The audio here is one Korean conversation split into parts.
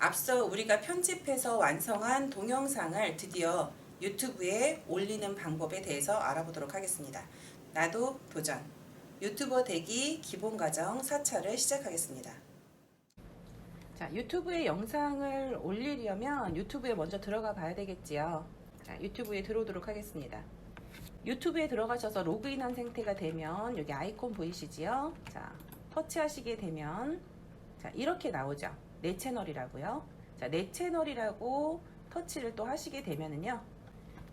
앞서 우리가 편집해서 완성한 동영상을 드디어 유튜브에 올리는 방법에 대해서 알아보도록 하겠습니다. 나도 도전. 유튜버 되기 기본 과정 4차를 시작하겠습니다. 자, 유튜브에 영상을 올리려면 유튜브에 먼저 들어가 봐야 되겠지요. 자, 유튜브에 들어오도록 하겠습니다. 유튜브에 들어가셔서 로그인한 상태가 되면 여기 아이콘 보이시지요? 자, 터치하시게 되면 자, 이렇게 나오죠. 내 채널이라고요. 자, 내 채널이라고 터치를 또 하시게 되면은요.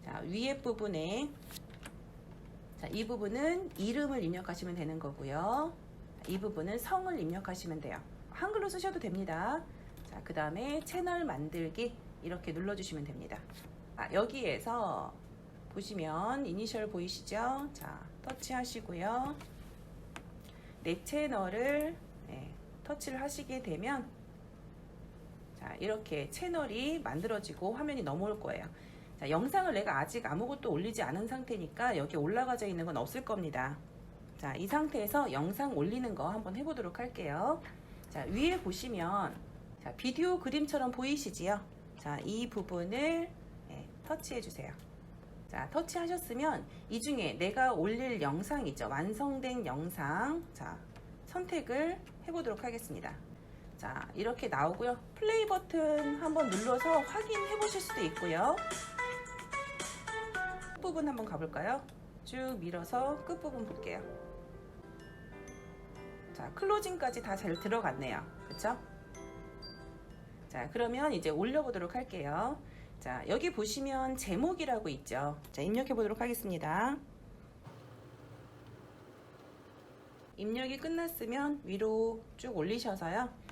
자, 위에 부분에 자, 이 부분은 이름을 입력하시면 되는 거고요. 이 부분은 성을 입력하시면 돼요. 한글로 쓰셔도 됩니다. 자, 그 다음에 채널 만들기 이렇게 눌러주시면 됩니다. 아, 여기에서 보시면 이니셜 보이시죠? 자, 터치하시고요. 내 채널을 네, 터치를 하시게 되면 자, 이렇게 채널이 만들어지고 화면이 넘어올 거예요. 자, 영상을 내가 아직 아무것도 올리지 않은 상태니까 여기 올라가져 있는 건 없을 겁니다. 자, 이 상태에서 영상 올리는 거 한번 해보도록 할게요. 자, 위에 보시면 자, 비디오 그림처럼 보이시지요? 자, 이 부분을 네, 터치해 주세요. 자, 터치하셨으면 이 중에 내가 올릴 영상 있죠? 완성된 영상. 자, 선택을 해보도록 하겠습니다. 자, 이렇게 나오고요. 플레이 버튼 한번 눌러서 확인해 보실 수도 있고요. 끝부분 한번 가볼까요? 쭉 밀어서 끝부분 볼게요. 자, 클로징까지 다 잘 들어갔네요. 그쵸? 자, 그러면 이제 올려보도록 할게요. 자, 여기 보시면 제목이라고 있죠. 자, 입력해 보도록 하겠습니다. 입력이 끝났으면 위로 쭉 올리셔서요.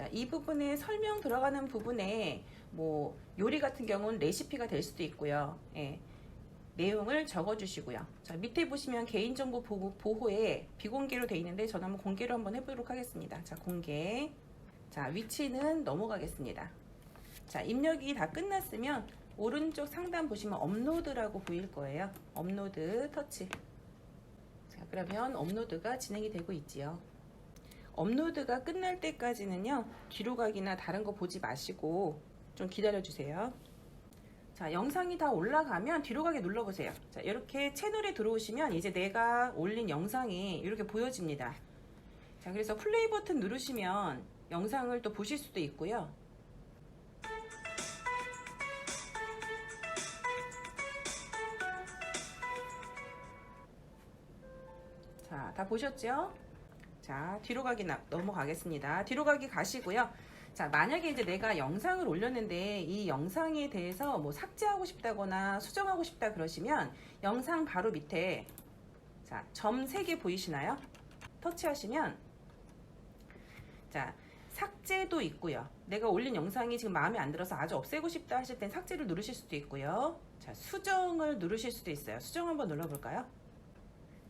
자, 이 부분에 설명 들어가는 부분에 뭐 요리 같은 경우는 레시피가 될 수도 있고요. 예. 내용을 적어 주시고요. 자, 밑에 보시면 개인정보 보호, 보호 에 비공개로 되어 있는데 저는 한번 공개로 한번 해보도록 하겠습니다. 자, 공개. 자, 위치는 넘어가겠습니다. 자, 입력이 다 끝났으면 오른쪽 상단 보시면 업로드라고 보일 거예요. 업로드 터치. 자, 그러면 업로드가 진행이 되고 있지요. 업로드가 끝날 때까지는요, 뒤로 가기나 다른 거 보지 마시고 좀 기다려 주세요. 자, 영상이 다 올라가면 뒤로 가기 눌러 보세요. 자, 이렇게 채널에 들어오시면 이제 내가 올린 영상이 이렇게 보여집니다. 자, 그래서 플레이 버튼 누르시면 영상을 또 보실 수도 있고요. 자, 다 보셨죠? 자, 뒤로 가기 나- 넘어가겠습니다. 뒤로 가기 가시고요. 자, 만약에 이제 내가 영상을 올렸는데 이 영상에 대해서 뭐 삭제하고 싶다거나 수정하고 싶다 그러시면 영상 바로 밑에 자, 점 3개 보이시나요? 터치하시면 자, 삭제도 있고요. 내가 올린 영상이 지금 마음에 안 들어서 아주 없애고 싶다 하실 땐 삭제를 누르실 수도 있고요. 자, 수정을 누르실 수도 있어요. 수정 한번 눌러볼까요?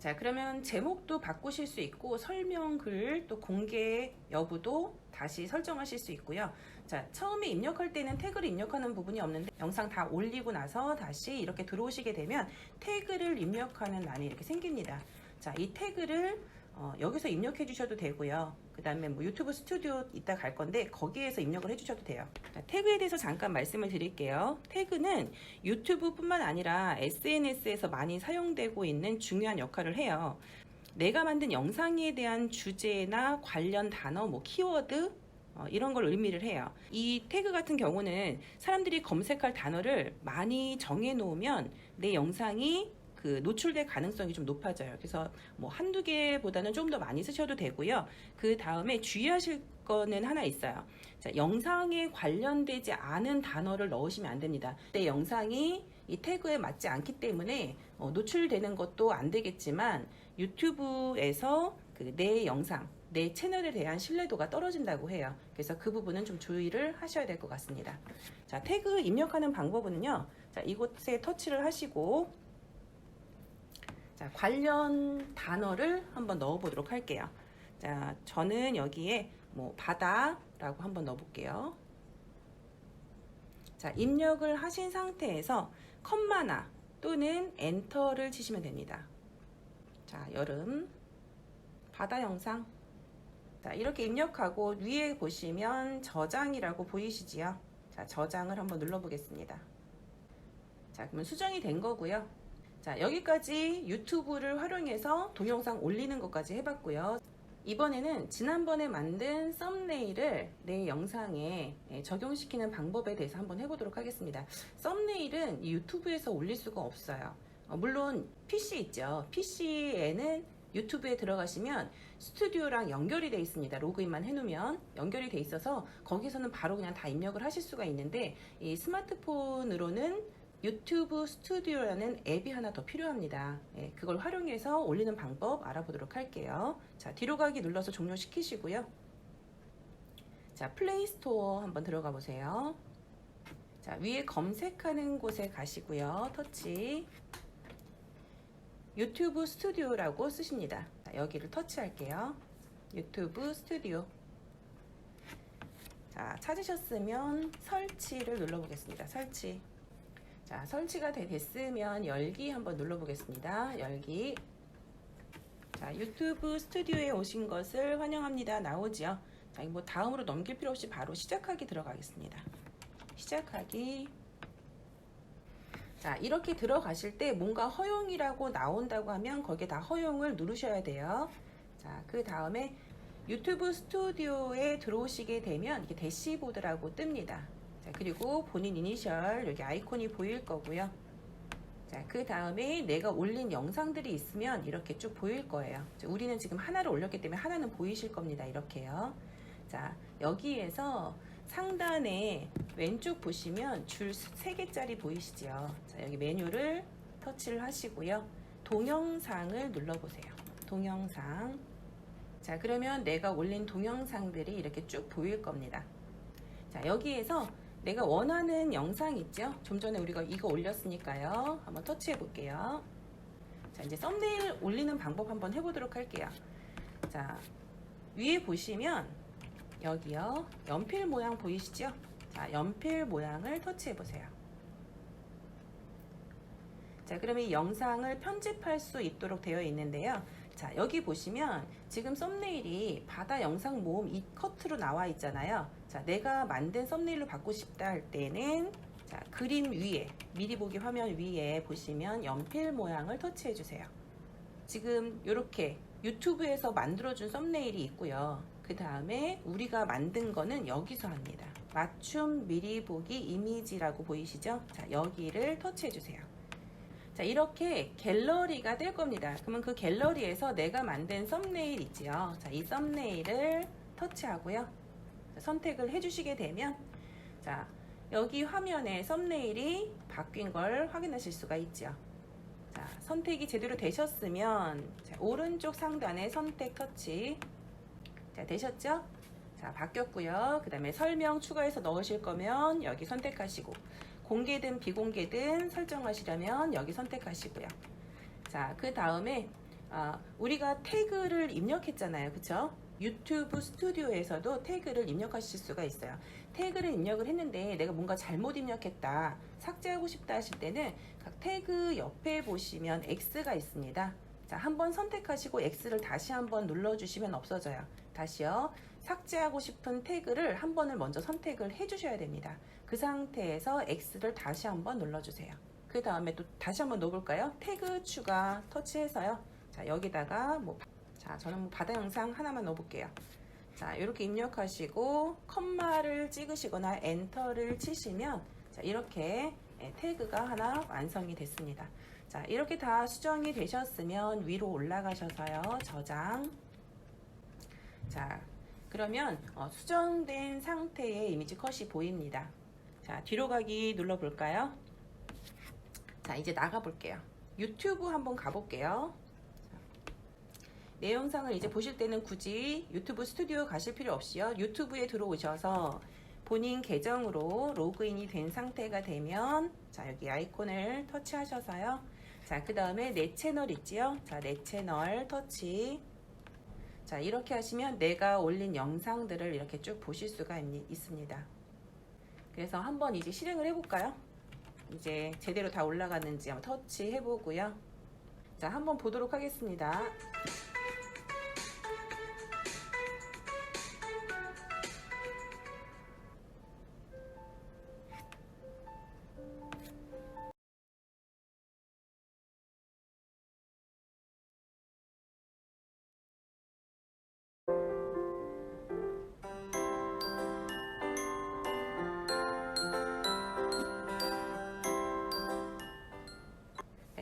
자, 그러면 제목도 바꾸실 수 있고 설명글 또 공개 여부도 다시 설정하실 수 있고요. 자, 처음에 입력할 때는 태그를 입력하는 부분이 없는데 영상 다 올리고 나서 다시 이렇게 들어오시게 되면 태그를 입력하는欄이 이렇게 생깁니다. 자, 이 태그를 어, 여기서 입력해 주셔도 되고요. 그 다음에 뭐 유튜브 스튜디오 이따 갈 건데 거기에서 입력을 해 주셔도 돼요. 자, 태그에 대해서 잠깐 말씀을 드릴게요. 태그는 유튜브뿐만 아니라 SNS에서 많이 사용되고 있는 중요한 역할을 해요. 내가 만든 영상에 대한 주제나 관련 단어, 뭐 키워드 어, 이런 걸 의미를 해요. 이 태그 같은 경우는 사람들이 검색할 단어를 많이 정해 놓으면 내 영상이 그 노출될 가능성이 좀 높아져요. 그래서 뭐 한두 개보다는 좀 더 많이 쓰셔도 되고요. 그 다음에 주의하실 거는 하나 있어요. 자, 영상에 관련되지 않은 단어를 넣으시면 안 됩니다. 내 영상이 이 태그에 맞지 않기 때문에 어, 노출되는 것도 안 되겠지만 유튜브에서 그 내 영상, 내 채널에 대한 신뢰도가 떨어진다고 해요. 그래서 그 부분은 좀 주의를 하셔야 될 것 같습니다. 자, 태그 입력하는 방법은요. 자, 이곳에 터치를 하시고 자, 관련 단어를 한번 넣어 보도록 할게요. 자, 저는 여기에 뭐 바다라고 한번 넣어 볼게요. 자, 입력을 하신 상태에서 컴마나 또는 엔터를 치시면 됩니다. 자, 여름 바다 영상 자, 이렇게 입력하고 위에 보시면 저장이라고 보이시지요? 자, 저장을 한번 눌러보겠습니다. 자, 그러면 수정이 된 거고요. 자, 여기까지 유튜브를 활용해서 동영상 올리는 것까지 해봤고요. 이번에는 지난번에 만든 썸네일을 내 영상에 예, 적용시키는 방법에 대해서 한번 해보도록 하겠습니다. 썸네일은 이 유튜브에서 올릴 수가 없어요. 어, 물론 PC 있죠. PC에는 유튜브에 들어가시면 스튜디오랑 연결이 돼 있습니다. 로그인만 해놓으면 연결이 돼 있어서 거기서는 바로 그냥 다 입력을 하실 수가 있는데 이 스마트폰으로는 유튜브 스튜디오라는 앱이 하나 더 필요합니다. 예, 그걸 활용해서 올리는 방법 알아보도록 할게요. 자, 뒤로 가기 눌러서 종료시키시고요. 자, 플레이 스토어 한번 들어가 보세요. 자, 위에 검색하는 곳에 가시고요. 터치. 유튜브 스튜디오라고 쓰십니다. 자, 여기를 터치할게요. 유튜브 스튜디오. 자, 찾으셨으면 설치를 눌러보겠습니다. 설치. 자, 설치가 되- 됐으면 열기 한번 눌러보겠습니다. 열기. 자, 유튜브 스튜디오에 오신 것을 환영합니다. 나오지요? 자, 뭐 다음으로 넘길 필요 없이 바로 시작하기 들어가겠습니다. 시작하기. 자, 이렇게 들어가실 때 뭔가 허용이라고 나온다고 하면 거기에 다 허용을 누르셔야 돼요. 자, 그 다음에 유튜브 스튜디오에 들어오시게 되면 이게 대시보드라고 뜹니다. 자, 그리고 본인 이니셜 여기 아이콘이 보일 거고요. 자, 그 다음에 내가 올린 영상들이 있으면 이렇게 쭉 보일 거예요. 자, 우리는 지금 하나를 올렸기 때문에 하나는 보이실 겁니다. 이렇게요. 자, 여기에서 상단에 왼쪽 보시면 줄 3개짜리 보이시죠? 자, 여기 메뉴를 터치를 하시고요. 동영상을 눌러보세요. 동영상. 자, 그러면 내가 올린 동영상들이 이렇게 쭉 보일 겁니다. 자, 여기에서 내가 원하는 영상 있죠? 좀 전에 우리가 이거 올렸으니까요. 한번 터치해 볼게요. 자, 이제 썸네일 올리는 방법 한번 해보도록 할게요. 자, 위에 보시면 여기요. 연필 모양 보이시죠? 자, 연필 모양을 터치해 보세요. 자, 그러면 이 영상을 편집할 수 있도록 되어 있는데요. 자, 여기 보시면 지금 썸네일이 바다 영상 모음 이 커트로 나와 있잖아요. 자, 내가 만든 썸네일로 받고 싶다 할 때는 자, 그림 위에 미리 보기 화면 위에 보시면 연필 모양을 터치해 주세요. 지금 이렇게 유튜브에서 만들어준 썸네일이 있고요. 그 다음에 우리가 만든 거는 여기서 합니다. 맞춤 미리 보기 이미지라고 보이시죠? 자, 여기를 터치해 주세요. 자, 이렇게 갤러리가 뜰 겁니다. 그러면 그 갤러리에서 내가 만든 썸네일 있지요. 자, 이 썸네일을 터치하고요. 자, 선택을 해주시게 되면, 자, 여기 화면에 썸네일이 바뀐 걸 확인하실 수가 있죠. 자, 선택이 제대로 되셨으면, 자, 오른쪽 상단에 선택 터치. 자, 되셨죠? 자, 바뀌었고요. 그 다음에 설명 추가해서 넣으실 거면 여기 선택하시고, 공개든 비공개든 설정하시려면 여기 선택하시고요. 자, 그 다음에 아, 우리가 태그를 입력했잖아요. 그쵸? 유튜브 스튜디오에서도 태그를 입력하실 수가 있어요. 태그를 입력을 했는데 내가 뭔가 잘못 입력했다, 삭제하고 싶다 하실 때는 각 태그 옆에 보시면 X가 있습니다. 자, 한번 선택하시고 X를 다시 한번 눌러주시면 없어져요. 다시요. 삭제하고 싶은 태그를 한 번을 먼저 선택을 해주셔야 됩니다. 그 상태에서 X를 다시 한번 눌러주세요. 그 다음에 또 다시 한번 넣어볼까요? 태그 추가 터치해서요. 자, 여기다가 뭐, 자, 저는 뭐 바다 영상 하나만 넣어볼게요. 자, 이렇게 입력하시고, 컴마를 찍으시거나 엔터를 치시면, 자, 이렇게 예, 태그가 하나 완성이 됐습니다. 자, 이렇게 다 수정이 되셨으면 위로 올라가셔서요. 저장. 자, 그러면 어, 수정된 상태의 이미지 컷이 보입니다. 자, 뒤로 가기 눌러볼까요? 자, 이제 나가볼게요. 유튜브 한번 가볼게요. 자, 내 영상을 이제 보실 때는 굳이 유튜브 스튜디오 가실 필요 없이요. 유튜브에 들어오셔서 본인 계정으로 로그인이 된 상태가 되면 자, 여기 아이콘을 터치하셔서요. 자, 그 다음에 내 채널 있지요? 자, 내 채널 터치. 자, 이렇게 하시면 내가 올린 영상들을 이렇게 쭉 보실 수가 있, 있습니다. 그래서 한번 이제 실행을 해볼까요? 이제 제대로 다 올라갔는지 한번 터치 해보고요. 자, 한번 보도록 하겠습니다.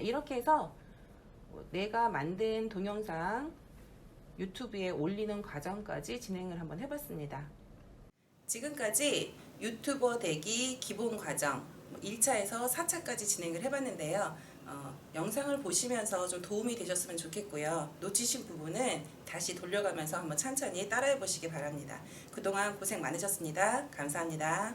이렇게 해서 뭐 내가 만든 동영상 유튜브에 올리는 과정까지 진행을 한번 해봤습니다. 지금까지 유튜버 되기 기본 과정 1차에서 4차까지 진행을 해봤는데요. 어, 영상을 보시면서 좀 도움이 되셨으면 좋겠고요. 놓치신 부분은 다시 돌려가면서 한번 천천히 따라해 보시기 바랍니다. 그동안 고생 많으셨습니다. 감사합니다.